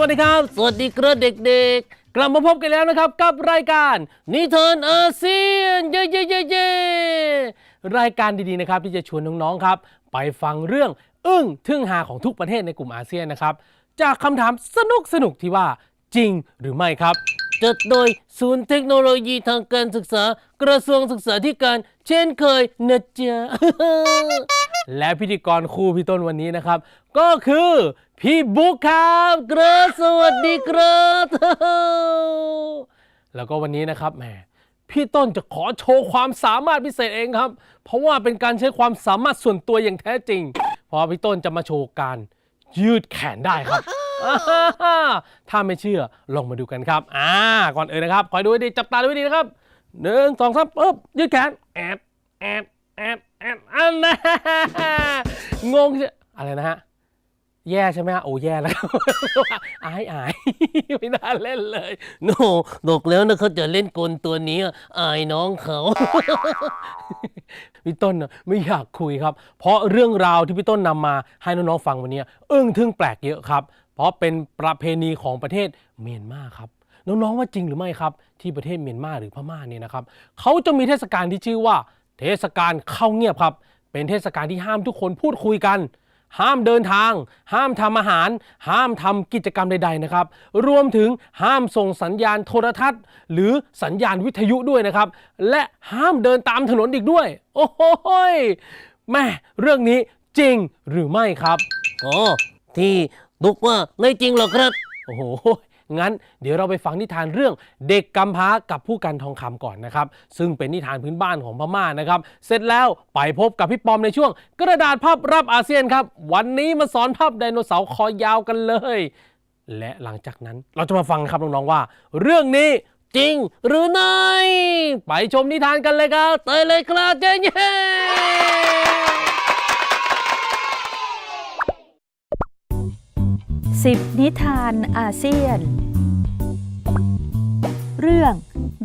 วัสดีครับ สวัสดีครับเด็กๆ กลับมาพบกันแล้วนะครับกับรายการนิทานอาเซียนเย้เย้เย้เย้รายการดีๆนะครับที่จะชวนน้องๆครับ ไปฟังเรื่องอึ้งทึ่งหาของทุกประเทศในกลุ่มอาเซียนนะครับ จากคำถามสนุกสนุกๆที่ว่าจริงหรือไม่ครับ จัดโดยศูนย์เทคโนโลยีทางการศึกษากระทรวงศึกษาธิการ เช่นเคยนะจ๊ะ และพิธีกรครูพี่ต้นวันนี้นะครับ ก็คือพี่บุ๊คครับกระสวัสดีครับแล้วก็วันนี้นะครับแหมพี่ต้นจะขอโชว์ความสามารถพิเศษเองครับ เพราะว่าเป็นการใช้ความสามารถส่วนตัวอย่างแท้จริง เพราะพี่ต้นจะมาโชว์การยืดแขนได้ครับ ถ้าไม่เชื่อลองมาดูกันครับ อ่า ก่อนอื่นนะครับคอยดูให้ดีจับตาดูให้ดีนะครับหนึ่งสองสามปึ๊บยืดแขนแอดแอดแอดแอดอันนะงงใช่อะไรนะฮะแย่ใช่ไหมฮะโอ้แย่แล้วครับอายอายไม่น่าเล่นเลยโนบอกแล้วนะเขาจะเล่นกลตัวนี้อะอายน้องเขาพี่ต้นน่ะไม่อยากคุยครับ เพราะเรื่องราวที่พี่ต้นนำมาให้น้องๆฟังวันนี้อึ้งทึ่งแปลกเยอะครับ เพราะเป็นประเพณีของประเทศเมียนมาครับน้องๆว่าจริงหรือไม่ครับ ที่ประเทศเมียนมาหรือพม่าเนี่ยนะครับเขาจะมีเทศกาลที่ชื่อว่า เทศกาลเข้าเงียบครับ เป็นเทศกาลที่ห้ามทุกคนพูดคุยกัน ห้ามเดินทาง ห้ามทำอาหาร ห้ามทำกิจกรรมใด ๆนะครับ รวมถึงห้ามส่งสัญญาณโทรทัศน์ หรือสัญญาณวิทยุด้วยนะครับ และห้ามเดินตามถนนอีกด้วย โอ้โหแม่เรื่องนี้จริงหรือไม่ครับอ๋อที่ บุกว่าไม่จริงหรอกครับ โอ้โห งั้นเดี๋ยวเราไปฟังนิทานเรื่องเด็กกำพร้ากับผู้กันทองคำก่อนนะครับ ซึ่งเป็นนิทานพื้นบ้านของพม่านะครับ เสร็จแล้วไปพบกับพี่ปอมในช่วง กระดาษภาพรับอาเซียนครับ วันนี้มาสอนภาพไดโนเสาร์คอยาวกันเลย และหลังจากนั้นเราจะมาฟังครับน้องๆว่า เรื่องนี้จริงหรือไม่ไปชมนิทานกันเลยครับเตยเลยครับเย้ สิบนิทานอาเซียน เรื่อง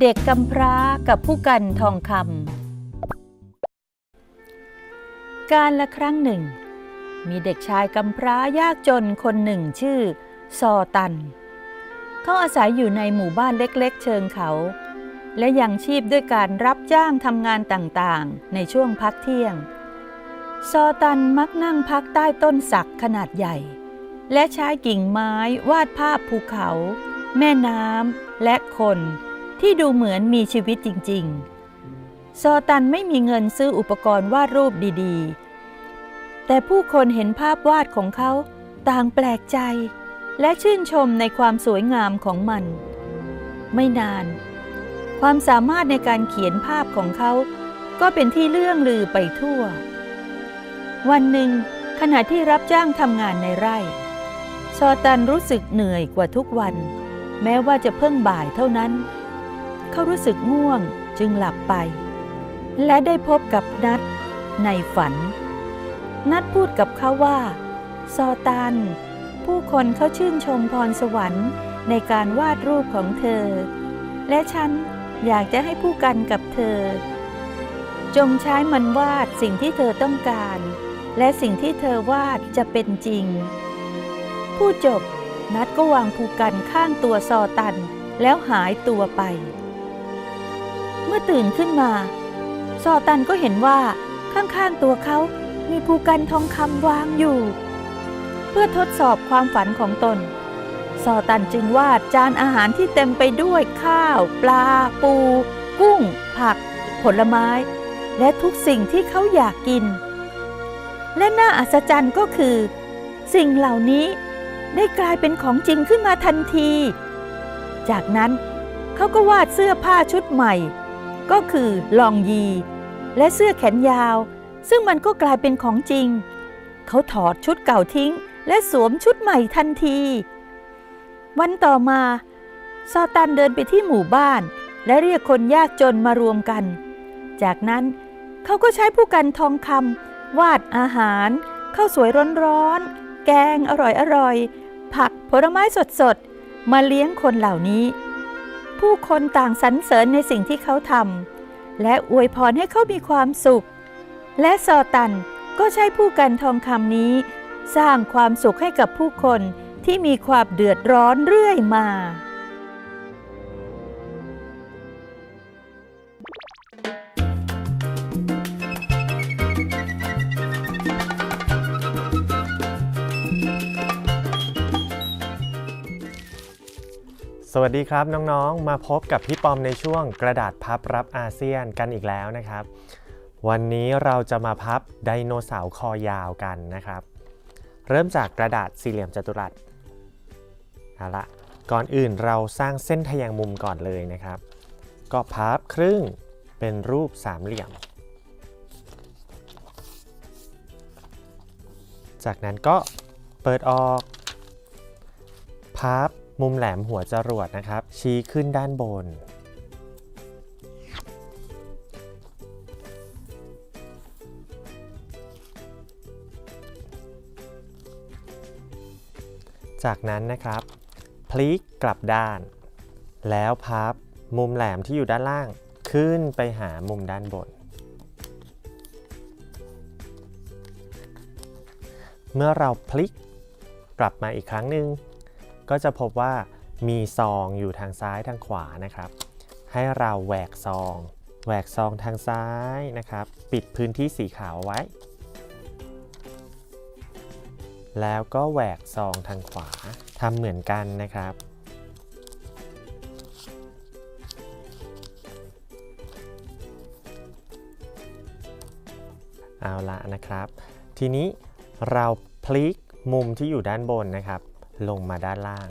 เด็กกำพร้ากับผู้กันทองคำการละครั้งหนึ่ง มีเด็กชายกำพร้ายากจนคนหนึ่งชื่อ ซอตัน เขาอาศัยอยู่ในหมู่บ้านเล็กๆ เชิงเขา และยังชีพด้วยการรับจ้างทำงานต่างๆ ในช่วงพักเที่ยง ซอตันมักนั่งพักใต้ต้นสักขนาดใหญ่ และใช้กิ่งไม้วาดภาพภูเขา แม่น้ำและคนที่ดูเหมือนมีชีวิตจริง ๆ ซอตันไม่มีเงินซื้ออุปกรณ์วาดรูปดีๆ แต่ผู้คนเห็นภาพวาดของเขาต่างแปลกใจ และชื่นชมในความสวยงามของมัน ไม่นาน ความสามารถในการเขียนภาพของเขา ก็เป็นที่เลื่องลือไปทั่ว วันหนึ่งขณะที่รับจ้างทำงานในไร่ ซอตันรู้สึกเหนื่อยกว่าทุกวัน แม้ว่าจะเพิ่งบ่ายเท่านั้น เขารู้สึกง่วงจึงหลับไป และได้พบกับนัดในฝัน นัดพูดกับเขาว่า ซอตัน ผู้คนเขาชื่นชมพรสวรรค์ในการวาดรูปของเธอ และฉันอยากจะให้ผู้กันกับเธอ จงใช้มันวาดสิ่งที่เธอต้องการ และสิ่งที่เธอวาดจะเป็นจริง ผู้จบนัดก็วางภูกันข้างตัวซอตัน แล้วหายตัวไป เมื่อตื่นขึ้นมา ซอตันก็เห็นว่าข้างๆตัวเขามีภูกันทองคำวางอยู่ เพื่อทดสอบความฝันของตน ซอตันจึงวาดจานอาหารที่เต็มไปด้วยข้าว ปลา ปู กุ้ง ผัก ผลไม้ และทุกสิ่งที่เขาอยากกิน และน่าอัศจรรย์ก็คือ สิ่งเหล่านี้ ได้กลายเป็นของจริงขึ้นมาทันที จากนั้นเขาก็วาดเสื้อผ้าชุดใหม่ ก็คือลองยี และเสื้อแขนยาว ซึ่งมันก็กลายเป็นของจริง เขาถอดชุดเก่าทิ้ง และสวมชุดใหม่ทันที วันต่อมาซอตันเดินไปที่หมู่บ้าน และเรียกคนยากจนมารวมกัน จากนั้นเขาก็ใช้ผู้กันทองคำวาดอาหารข้าวสวยร้อนๆ แกงอร่อยๆ ผักผลไม้สดๆ มาเลี้ยงคนเหล่านี้ ผู้คนต่างสรรเสริญในสิ่งที่เขาทำและอวยพรให้เขามีความสุข และซอตันก็ใช้ผู้กันทองคำนี้ สร้างความสุขให้กับผู้คนที่มีความเดือดร้อนเรื่อยมา สวัสดีครับน้องๆ มาพบกับพี่ปอมในช่วงกระดาษพับรับอาเซียนกันอีกแล้วนะครับ วันนี้เราจะมาพับไดโนเสาร์คอยาวกันนะครับ เริ่มจากกระดาษสี่เหลี่ยมจัตุรัสเอาละก่อนอื่นเราสร้างเส้นทะแยงมุมก่อนเลยนะครับ ก็พับครึ่งเป็นรูปสามเหลี่ยม จากนั้นก็เปิดออก พับ มุมแหลมหัวจรวดนะครับ ชี้ขึ้นด้านบน จากนั้นนะครับ พลิกกลับด้าน แล้วพับมุมแหลมที่อยู่ด้านล่างขึ้นไปหามุมด้านบน เมื่อเราพลิกกลับมาอีกครั้งหนึ่ง ก็จะพบว่ามีซองอยู่ทางซ้ายทางขวานะครับ ให้เราแหวกซอง แหวกซองทางซ้ายนะครับ ปิดพื้นที่สีขาวไว้ แล้วก็แหวกซองทางขวาทำเหมือนกันนะครับ เอาละนะครับ ทีนี้เราพลิกมุมที่อยู่ด้านบนนะครับ ลงมาด้านล่าง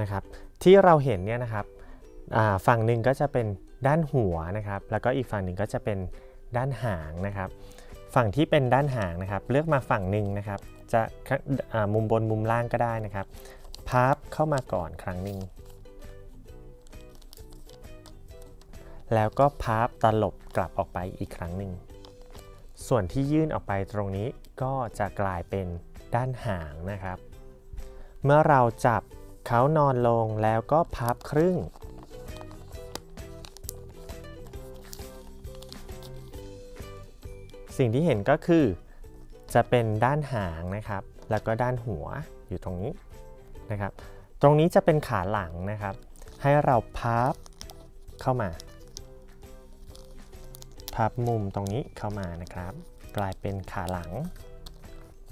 นะครับที่เราเห็นเนี่ยนะครับฝั่งหนึ่งก็จะเป็นด้านหัวนะครับ แล้วก็อีกฝั่งหนึ่งก็จะเป็นด้านหางนะครับ ฝั่งที่เป็นด้านหางนะครับ เลือกมาฝั่งหนึ่งนะครับ จะมุมบนมุมล่างก็ได้นะครับ พับเข้ามาก่อนครั้งหนึ่งแล้วก็พับตลบกลับออกไปอีกครั้งหนึ่ง ส่วนที่ยื่นออกไปตรงนี้ ก็จะกลายเป็นด้านหางนะครับ เมื่อเราจับเขานอนลงแล้วก็พับครึ่ง สิ่งที่เห็นก็คือ จะเป็นด้านหางนะครับ แล้วก็ด้านหัวอยู่ตรงนี้นะครับ ตรงนี้จะเป็นขาหลังนะครับ ให้เราพับเข้ามา พับมุมตรงนี้เข้ามานะครับ กลายเป็นขาหลัง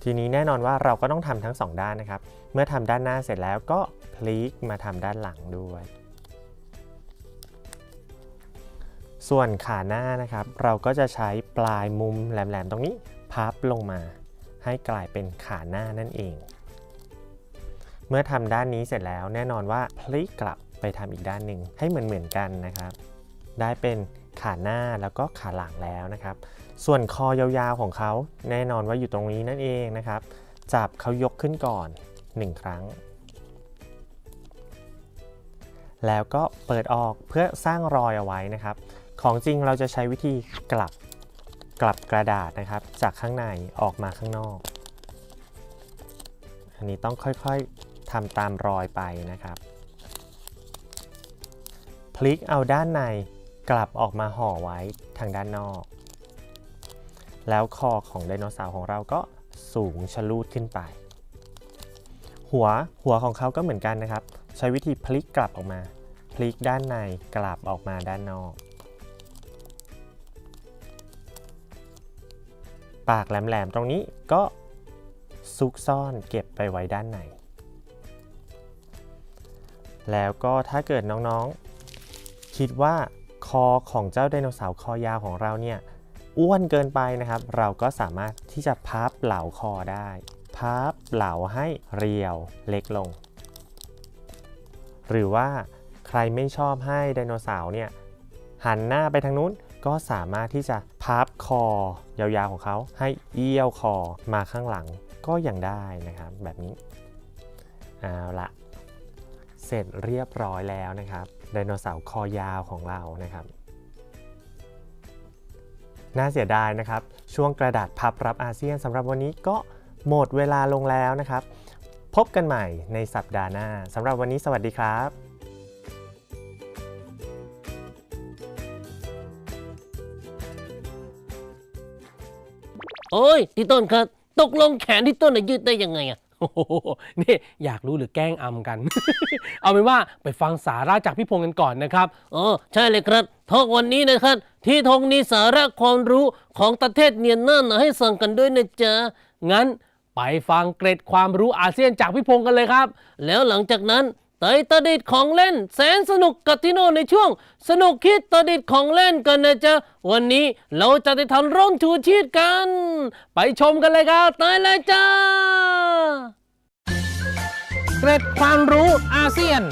ทีนี้แน่นอนว่าเราก็ต้องทำทั้งสองด้านนะครับ เมื่อทำด้านหน้าเสร็จแล้วก็พลิกมาทำด้านหลังด้วย ส่วนขาหน้านะครับ เราก็จะใช้ปลายมุมแหลมๆตรงนี้พับลงมา ให้กลายเป็นขาหน้านั่นเอง เมื่อทำด้านนี้เสร็จแล้วแน่นอนว่าพลิกกลับไปทำอีกด้านหนึ่งให้เหมือนๆกันนะครับ ได้เป็น ขาหน้าแล้วก็ขาหลังแล้วนะครับ ส่วนคอยาวๆของเขาแน่นอนว่าอยู่ตรงนี้นั่นเองนะครับ จับเขายกขึ้นก่อน 1 ครั้ง แล้วก็เปิดออกเพื่อสร้างรอยเอาไว้นะครับ ของจริงเราจะใช้วิธีกลับกลับกระดาษนะครับ จากข้างในออกมาข้างนอก อันนี้ต้องค่อยๆทำตามรอยไปนะครับ พลิกเอาด้านใน กลับออกมาห่อไว้ทางด้านนอก แล้วคอของไดโนเสาร์ของเราก็สูงชะลูดขึ้นไป หัวหัวของเขาก็เหมือนกันนะครับ ใช้วิธีพลิกกลับออกมา พลิกด้านในกลับออกมาด้านนอก ปากแหลมๆตรงนี้ก็ซุกซ่อนเก็บไปไว้ด้านในแล้วก็ถ้าเกิดน้องๆ คิดว่า คอของเจ้าไดโนเสาร์คอยาวของเราเนี่ยอ้วนเกินไปนะครับ เราก็สามารถที่จะพับเหลาคอได้ พับเหลาให้เรียวเล็กลง หรือว่าใครไม่ชอบให้ไดโนเสาร์เนี่ยหันหน้าไปทางนู้นก็สามารถที่จะพับคอยาวๆของเขาให้เอี้ยวคอมาข้างหลังก็ยังได้นะครับแบบนี้เอาละเสร็จเรียบร้อยแล้วนะครับ ไดโนเสาร์คอยาวของเรานะครับ น่าเสียดายนะครับ ช่วงกระดาษพับรับอาเซียนสำหรับวันนี้ก็หมดเวลาลงแล้วนะครับ พบกันใหม่ในสัปดาห์หน้าสำหรับวันนี้สวัสดีครับโอ้ยที่ต้นครับ ตกลงแขนที่ต้นน่ะยืดได้ยังไงอะ โอ้โหนี่อยากรู้หรือแกล้งอำกัน เอาเป็นว่าไปฟังสาระจากพี่พงษ์กันก่อนนะครับเออใช่เลยครับทอกวันนี้นะครับ ที่ทงนี้สาระความรู้ของประเทศเนียนเนอร์นให้ส่งกันด้วยนะจ๊ะงั้นไปฟังเกร็ดความรู้อาเซียนจากพี่พงษ์กันเลยครับ แล้วหลังจากนั้น เตยตะดิดของเล่น แสนสนุกกับที่โนในช่วง สนุกคิดตะดิดของเล่นกันนะจ๊ะ วันนี้เราจะได้ทำร่มชูชีพกัน ไปชมกันเลยครับเตยเลยจ้าเกร็ดความรู้อาเซียน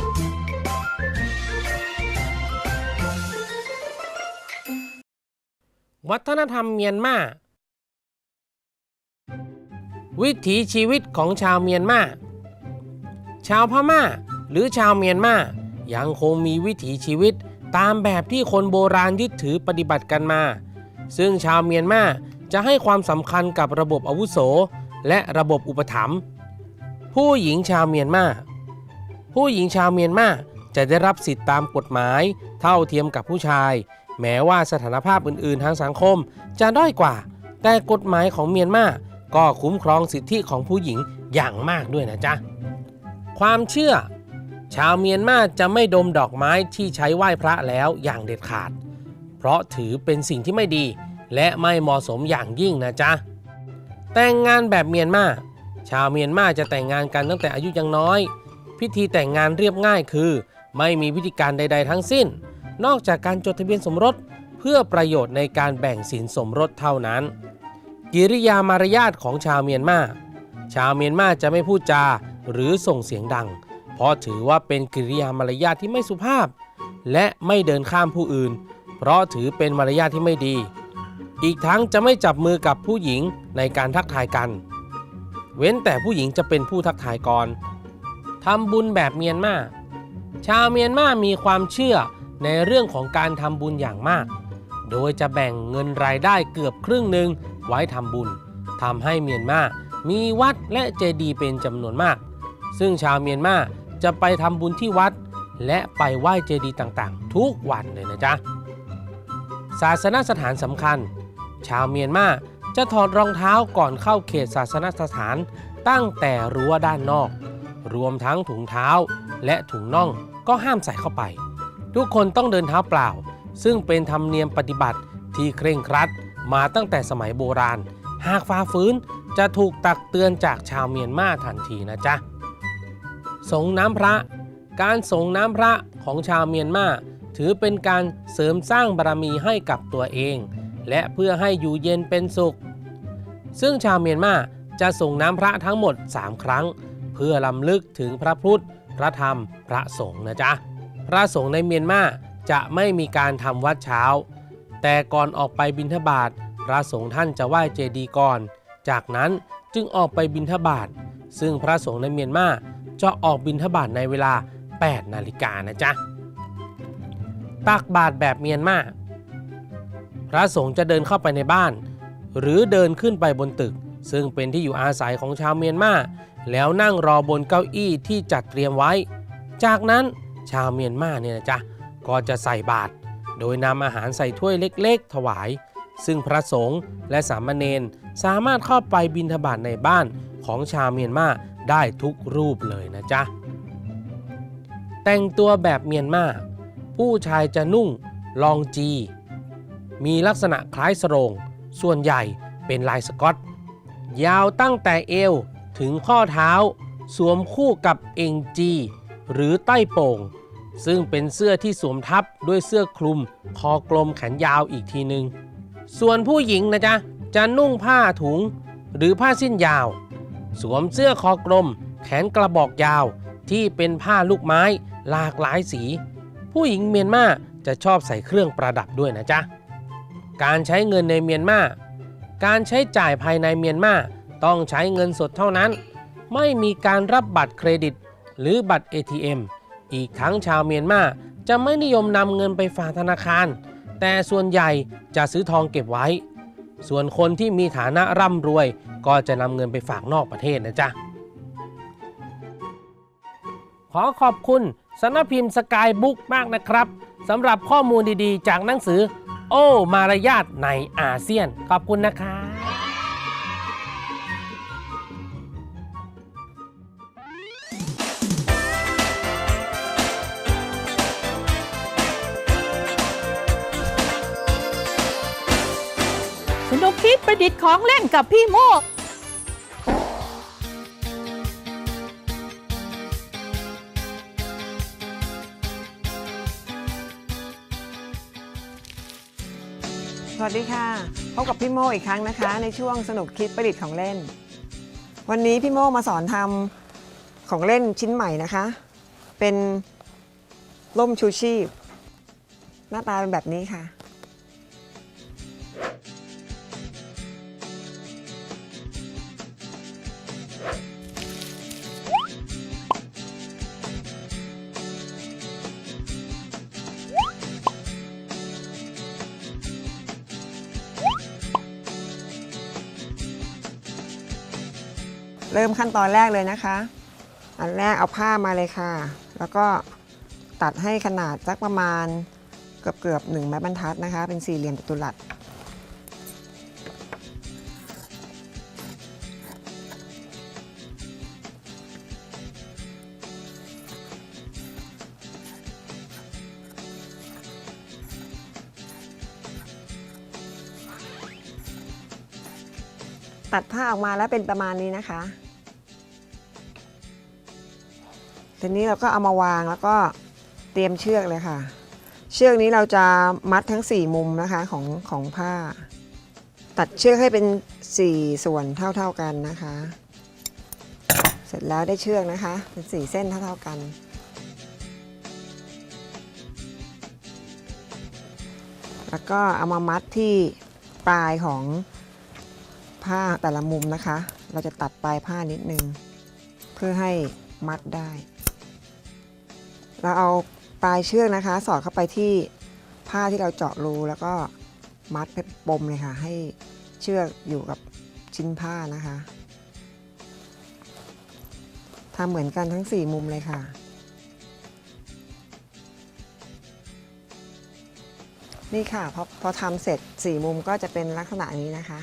วัฒนธรรมเมียนมาวิถีชีวิตของชาวเมียนมาชาวพม่า หรือชาวเมียนมายังคงมีวิถีชีวิตตามแบบที่คนโบราณยึดถือปฏิบัติกันมา ซึ่งชาวเมียนมาจะให้ความสำคัญกับระบบอาวุโส และระบบอุปถัมภ์ผู้หญิงชาวเมียนมาผู้หญิงชาวเมียนมาจะได้รับสิทธิตามกฎหมาย เท่าเทียมกับผู้ชาย แม้ว่าสถานภาพอื่น ๆ ทางสังคมจะด้อยกว่า แต่กฎหมายของเมียนมาก็คุ้มครองสิทธิของผู้หญิงอย่างมากด้วยนะจ๊ะความเชื่อ ชาวเมียนมาจะไม่ดมดอกไม้ที่ใช้ไหว้พระแล้วอย่างเด็ดขาด เพราะถือเป็นสิ่งที่ไม่ดี และไม่เหมาะสมอย่างยิ่งนะจ๊ะ แต่งงานแบบเมียนมาชาวเมียนมาจะแต่งงานกันตั้งแต่อายุยังน้อย พิธีแต่งงานเรียบง่ายคือ ไม่มีพิธีการใด ๆ ทั้งสิ้น นอกจากการจดทะเบียนสมรสเพื่อประโยชน์ในการแบ่งสินสมรสเท่านั้น กิริยามารยาทของชาวเมียนมา ชาวเมียนมาจะไม่พูดจาหรือส่งเสียงดัง เพราะถือว่าเป็นกิริยามารยาทที่ไม่สุภาพ และไม่เดินข้ามผู้อื่น เพราะถือเป็นมารยาทที่ไม่ดี อีกทั้งจะไม่จับมือกับผู้หญิงในการทักทายกัน เว้นแต่ผู้หญิงจะเป็นผู้ทักทายก่อนทำบุญแบบเมียนมาชาวเมียนมามีความเชื่อในเรื่องของการทำบุญอย่างมาก โดยจะแบ่งเงินรายได้เกือบครึ่งหนึ่งไว้ทำบุญทำให้เมียนมามีวัดและเจดีย์เป็นจำนวนมาก ซึ่งชาวเมียนมา จะไปทำบุญที่วัด และไปไหว้เจดีย์ต่างๆ ทุกวันเลยนะจ๊ะศาสนสถานสำคัญ ชาวเมียนมาจะถอดรองเท้าก่อนเข้าเขตศาสนสถานตั้งแต่รั้วด้านนอก รวมทั้งถุงเท้าและถุงน่องก็ห้ามใส่เข้าไป ทุกคนต้องเดินเท้าเปล่า ซึ่งเป็นธรรมเนียมปฏิบัติที่เคร่งครัดมาตั้งแต่สมัยโบราณ หากฝ่าฝืนจะถูกตักเตือนจากชาวเมียนมาทันทีนะจ๊ะ สงน้ำพระ การสงน้ำพระของชาวเมียนมาถือเป็นการเสริมสร้างบารมีให้กับตัวเอง และเพื่อให้อยู่เย็นเป็นสุข ซึ่งชาวเมียนมาจะส่งน้ำพระทั้งหมด 3 ครั้ง เพื่อลำลึกถึงพระพุทธ พระธรรม พระสงฆ์นะจ๊ะ พระสงฆ์ในเมียนมาจะไม่มีการทำวัดเช้า แต่ก่อนออกไปบิณฑบาตพระสงฆ์ท่านจะไหว้เจดีย์ก่อน จากนั้นจึงออกไปบิณฑบาตซึ่งพระสงฆ์ในเมียนมา จะออกบิณฑบาตในเวลา 8 นาฬิกานะจ๊ะ ตักบาตรแบบเมียนมา พระสงฆ์จะเดินเข้าไปในบ้าน หรือเดินขึ้นไปบนตึก ซึ่งเป็นที่อยู่อาศัยของชาวเมียนมา แล้วนั่งรอบนเก้าอี้ที่จัดเตรียมไว้ จากนั้นชาวเมียนมาเนี่ยนะจ๊ะ ก็จะใส่บาตร โดยนำอาหารใส่ถ้วยเล็กๆ ถวาย ซึ่งพระสงฆ์และสามเณรสามารถเข้าไปบิณฑบาตในบ้านของชาวเมียนมา ได้ทุกรูปเลยนะจ๊ะ แต่งตัวแบบเมียนมาผู้ชายจะนุ่งลองจี มีลักษณะคล้ายสรง ส่วนใหญ่เป็นลายสกอต ยาวตั้งแต่เอวถึงข้อเท้า สวมคู่กับเองจี หรือใต้โป่ง ซึ่งเป็นเสื้อที่สวมทับด้วยเสื้อคลุม คอกลมแขนยาวอีกทีหนึ่งส่วนผู้หญิงนะจ๊ะ จะนุ่งผ้าถุง หรือผ้าสิ้นยาว สวมเสื้อคอกลม แขนกระบอกยาว ที่เป็นผ้าลูกไม้หลากหลายสี ผู้หญิงเมียนมาจะชอบใส่เครื่องประดับด้วยนะจ๊ะ การใช้เงินในเมียนมา การใช้จ่ายภายในเมียนมาต้องใช้เงินสดเท่านั้น ไม่มีการรับบัตรเครดิต หรือบัตร ATM อีกทั้งชาวเมียนมาจะไม่นิยมนำเงินไปฝากธนาคาร แต่ส่วนใหญ่จะซื้อทองเก็บไว้ ส่วนคนที่มีฐานะร่ำรวย ก็จะนำเงินไปฝากนอกประเทศนะจ๊ะ ขอขอบคุณสำนักพิมพ์สกายบุ๊กมากนะครับสำหรับข้อมูลดีๆ จากหนังสือ โอ้ มารยาทในอาเซียน ขอบคุณนะครับสนุกคิดประดิษฐ์ของเล่นกับพี่โมก วัสดีค่ะ พบกับพี่โมอีกครั้งนะคะ ในช่วงสนุกคิดประดิษฐ์ของเล่น วันนี้พี่โมมาสอนทำของเล่นชิ้นใหม่นะคะ เป็นร่มชูชีพ หน้าตาเป็นแบบนี้ค่ะ เริ่มขั้นตอนแรกเลยนะคะ อันแรกเอาผ้ามาเลยค่ะ แล้วก็ตัดให้ขนาดสักประมาณเกือบเกือบๆหนึ่งไม้บรรทัดนะคะ เป็นสี่เหลี่ยมจัตุรัสตัดผ้าออกมาแล้วเป็นประมาณนี้นะคะ ทีนี้เราก็เอามาวางแล้วก็เตรียมเชือกเลยค่ะ เชือกนี้เราจะมัดทั้ง 4 มุมนะคะของของผ้า ตัดเชือกให้เป็น 4 ส่วนเท่าๆกันนะคะ เสร็จแล้วได้เชือกนะคะ เป็น 4 เส้นเท่าๆกันแล้วก็เอามามัดที่ปลายของผ้าแต่ละมุมนะคะ เราจะตัดปลายผ้านิดนึง เพื่อให้มัดได้ เราเอาปลายเชือกนะคะ สอดเข้าไปที่ผ้าที่เราเจาะรูแล้วก็มัดเป็นปมเลยค่ะ ให้เชือกอยู่กับชิ้นผ้านะคะทำเหมือนกันทั้ง 4 มุมเลยค่ะ นี่ค่ะพอพอทำเสร็จ 4 มุมก็จะเป็นลักษณะนี้นะคะ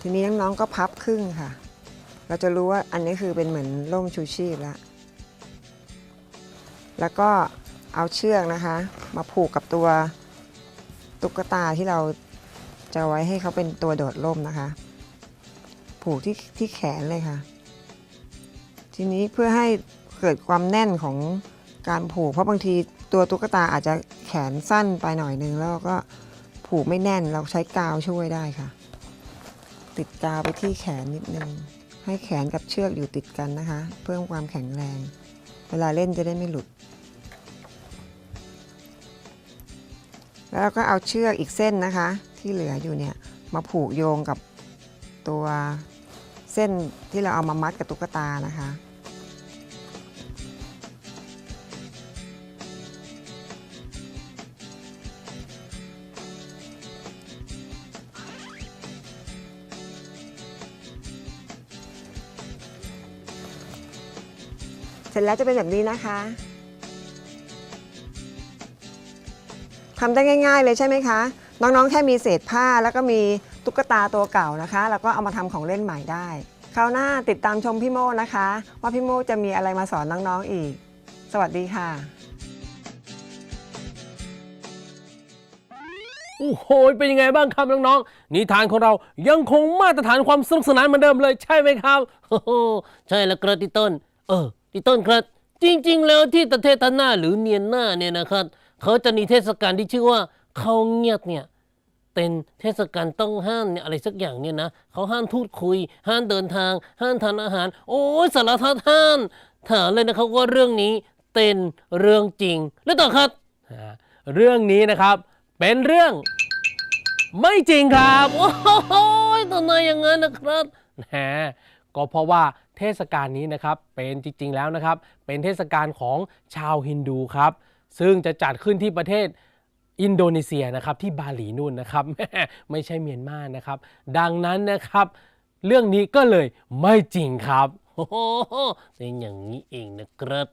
ทีนี้น้องๆก็พับครึ่งค่ะ เราจะรู้ว่าอันนี้คือเป็นเหมือนร่มชูชีพแล้วแล้วก็เอาเชือกนะคะ มาผูกกับตัวตุ๊กตาที่เราจะไว้ให้เขาเป็นตัวโดดร่มนะคะ ผูกที่ที่แขนเลยค่ะ ทีนี้เพื่อให้เกิดความแน่นของการผูก เพราะบางทีตัวตุ๊กตาอาจจะแขนสั้นไปหน่อยนึง แล้วก็ผูกไม่แน่นเราใช้กาวช่วยได้ค่ะ ติดกาวไปที่แขนนิดนึง ให้แขนกับเชือกอยู่ติดกันนะคะ เพิ่มความแข็งแรง เวลาเล่นจะได้ไม่หลุด แล้วเราก็เอาเชือกอีกเส้นนะคะ ที่เหลืออยู่เนี่ยมาผูกโยงกับตัวเส้นที่เราเอามามัดกับตุ๊กตานะคะ สร็จแล้วจะเป็นแบบนี้นะคะทำได้ง่าย ๆ เลยใช่ไหมคะ น้องๆ แค่มีเศษผ้าแล้วก็มีตุ๊กตาตัวเก่านะคะ แล้วก็เอามาทำของเล่นใหม่ได้คราวหน้าติดตามชมพี่โม่นะคะ ว่าพี่โม่จะมีอะไรมาสอนน้องๆอีก สวัสดีค่ะ โอ้โห เป็นยังไงบ้างครับน้องๆ นิทานของเรายังคงมาตรฐานความสนุกสนานเหมือนเดิมเลยใช่ไหมครับโอ้โหใช่แล้วกระติต้น เออ พี่ต้นครับ จริง ๆ แล้วที่ประเทศทันนาหรือเนียนมาเนี่ยนะครับเขาจะมีเทศกาลที่ชื่อว่าเขาเงียบเนี่ยเป็นเทศกาลต้องห้ามเนี่ยอะไรสักอย่างเนี่ยนะเขาห้ามทูดคุย ห้ามเดินทาง ห้ามทานอาหาร โอ้สารทัดห้ามถามเลยนะครับว่าเรื่องนี้เป็นเรื่องจริงหรือเปล่าครับ เรื่องนี้นะครับเป็นเรื่องไม่จริงครับ โอ้โหตอนไหอย่างนั้นนะครับแห ก็เพราะว่าเทศกาลนี้นะครับเป็นจริง ๆ แล้วนะครับ เป็นเทศกาลของชาวฮินดูครับ ซึ่งจะจัดขึ้นที่ประเทศอินโดนีเซียนะครับที่บาหลีนู่นนะครับไม่ใช่เมียนมานะครับ ดังนั้นนะครับ เรื่องนี้ก็เลยไม่จริงครับเป็นอย่างนี้เองนะครับ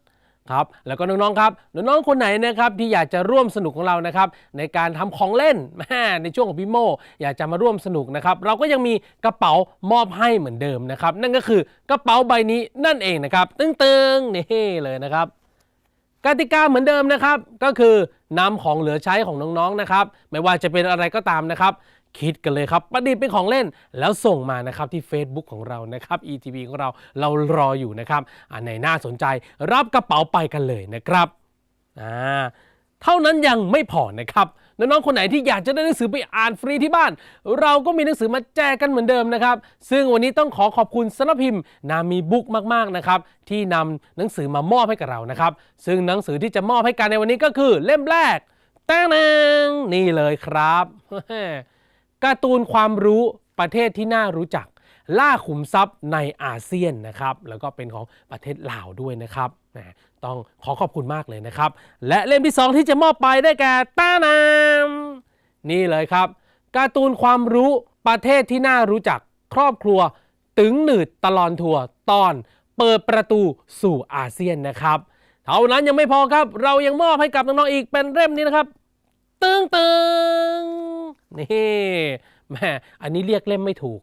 ครับแล้วก็น้องๆครับน้องๆคนไหนนะครับที่อยากจะร่วมสนุกของเรานะครับในการทำของเล่นแมในช่วงของพี่โมอยากจะมาร่วมสนุกนะครับเราก็ยังมีกระเป๋ามอบให้เหมือนเดิมนะครับนั่นก็คือกระเป๋าใบนี้นั่นเองนะครับตึงๆนี่เลยนะครับกติกาเหมือนเดิมนะครับก็คือนำของเหลือใช้ของน้องๆนะครับ ไม่ว่าจะเป็นอะไรก็ตามนะครับ คิดกันเลยครับ ประดิษฐ์เป็นของเล่นแล้วส่งมานะครับที่ Facebook ของเรานะครับ ETV ของเราเรารออยู่นะครับอันไหนน่าสนใจรับกระเป๋าไปกันเลยนะครับอ่าเท่านั้นยังไม่พอนะครับน้องๆคนไหนที่อยากจะได้หนังสือไปอ่านฟรีที่บ้าน เราก็มีหนังสือมาแจกกันเหมือนเดิมนะครับ ซึ่งวันนี้ต้องขอขอบคุณสำนักพิมพ์ นามีบุ๊กมากๆนะครับที่นำหนังสือมามอบให้กับเรานะครับ ซึ่งหนังสือที่จะมอบให้กันในวันนี้ก็คือเล่มแรกแต่งนางนี่เลยครับ การ์ตูนความรู้ประเทศที่น่ารู้จัก ล่าขุมทรัพย์ในอาเซียนนะครับ แล้วก็เป็นของประเทศลาวด้วยนะครับต้องขอขอบคุณมากเลยนะครับ และเล่มที่ 2 ที่จะมอบไปได้แก่ต้านามนี่เลยครับ การ์ตูนความรู้ประเทศที่น่ารู้จักครอบครัว ตึงหนืดตลอนทัวร์ตอน เปิดประตูสู่อาเซียนนะครับ เท่านั้นยังไม่พอครับ เรายังมอบให้กับน้องๆอีกเป็นเล่มนี้นะครับ ตึงตึงนี่แม่อันนี้เรียกเล่มไม่ถูก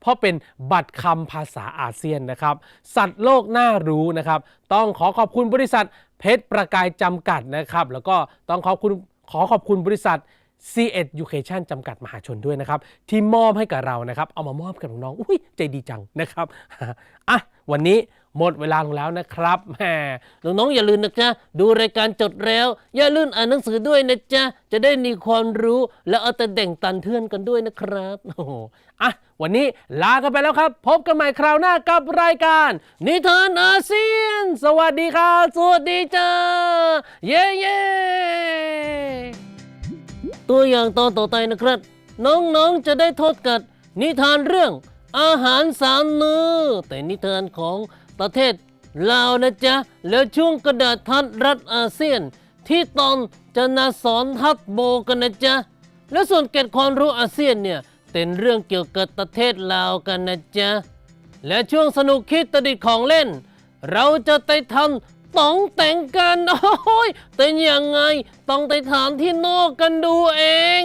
เพราะเป็นบัตรคำภาษาอาเซียนนะครับ สัตว์โลกน่ารู้นะครับ ต้องขอขอบคุณบริษัทเพชรประกายจำกัดนะครับ แล้วก็ต้องขอบคุณขอขอบคุณบริษัท c ีเอ็ดยูเคชันจำกัดมหาชนด้วยนะครับ ที่มอบให้กับเรานะครับ เอามามอบกับน้องๆอุ้ยใจดีจังนะครับอะวันนี้ หมดเวลาลงแล้วนะครับแหมน้องๆอย่าลืมนะจ๊ะ ดูรายการจดแล้ว อย่าลืมอ่านหนังสือด้วยนะจ๊ะ จะได้มีความรู้และเอาแต่แต่งตันเทื่อนกันด้วยนะครับโอ้โหอะวันนี้ลากันไปแล้วครับ พบกันใหม่คราวหน้ากับรายการ นิทานอาเซียน สวัสดีครับ สวัสดีจ้า เย้เย้ตัวอย่างตอนต่อไปนะครับ น้องๆจะได้ทดกัดนิทานเรื่องอาหารสามมือ้อแต่นิทานของ ประเทศลาวนะจ๊ะ แล้วช่วงกระดาษทัดรัฐอาเซียน ที่ตอนจะนาสอนทัดโบกันนะจ๊ะ แล้วส่วนเกตความรู้อาเซียนเนี่ยเป็นเรื่องเกี่ยวกับประเทศลาวกันนะจ๊ะ และช่วงสนุกคิดตดิษของเล่น เราจะไปทำต้องแต่งกัน โอ้ยเป็นยังไง ต้องไปถามที่นอกกันดูเอง